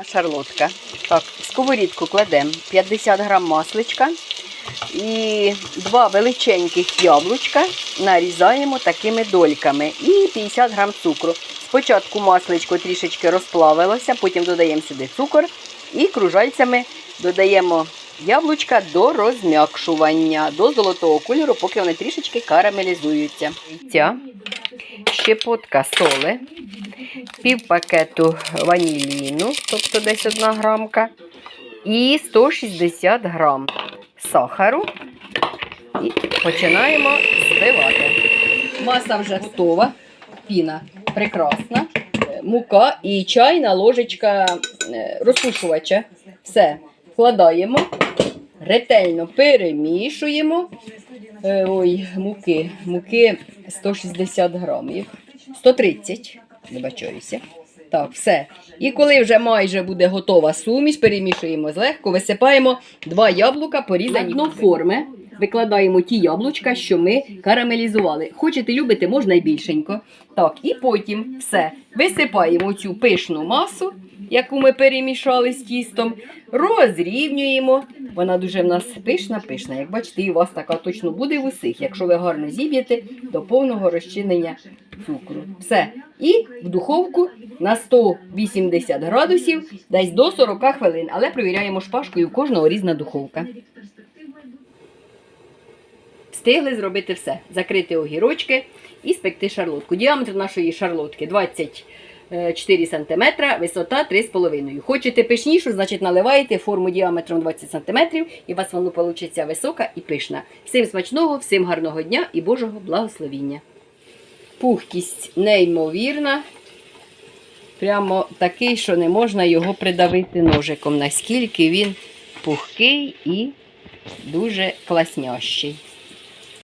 На шарлотка. Так, в сковорідку кладемо 50 грам масличка і два величеньких яблучка нарізаємо такими дольками і 50 грам цукру. Спочатку масличко трішечки розплавилося, потім додаємо сюди цукор і кружальцями додаємо яблучка до розм'якшування, до золотого кольору, поки вони трішечки карамелізуються. Яйця, щепотка соли, пів пакету ваніліну, тобто десь одна грамка, і 160 грам сахару. І починаємо збивати. Маса вже готова, піна прекрасна, мука і чайна ложечка е, розпушувача. Все вкладаємо, ретельно перемішуємо. Е, Ой, муки, муки 160 грамів. 130, вибачаюся. Так, все. І коли вже майже буде готова суміш, перемішуємо злегку, висипаємо два яблука, порізані дно форми. Викладаємо ті яблучка, що ми карамелізували. Хочете, любите, можна і більшенько. Так, і потім все. Висипаємо цю пишну масу, яку ми перемішали з тістом, розрівнюємо. Вона дуже в нас пишна, пишна. Як бачите, і у вас така точно буде в усіх, якщо ви гарно зіб'єте до повного розчинення цукру. Все. І в духовку на 180 градусів, десь до 40 хвилин. Але провіряємо шпажкою, у кожного різна духовка. Встигли зробити все. Закрити огірочки і спекти шарлотку. Діаметр нашої шарлотки 24 см, висота 3,5 Хочете пишнішу, значить наливаєте форму діаметром 20 см і у вас воно вийде висока і пишна. Всім смачного, всім гарного дня і Божого благословіння. Пухкість неймовірна. Прямо такий, що не можна його придавити ножиком, наскільки він пухкий і дуже класнящий.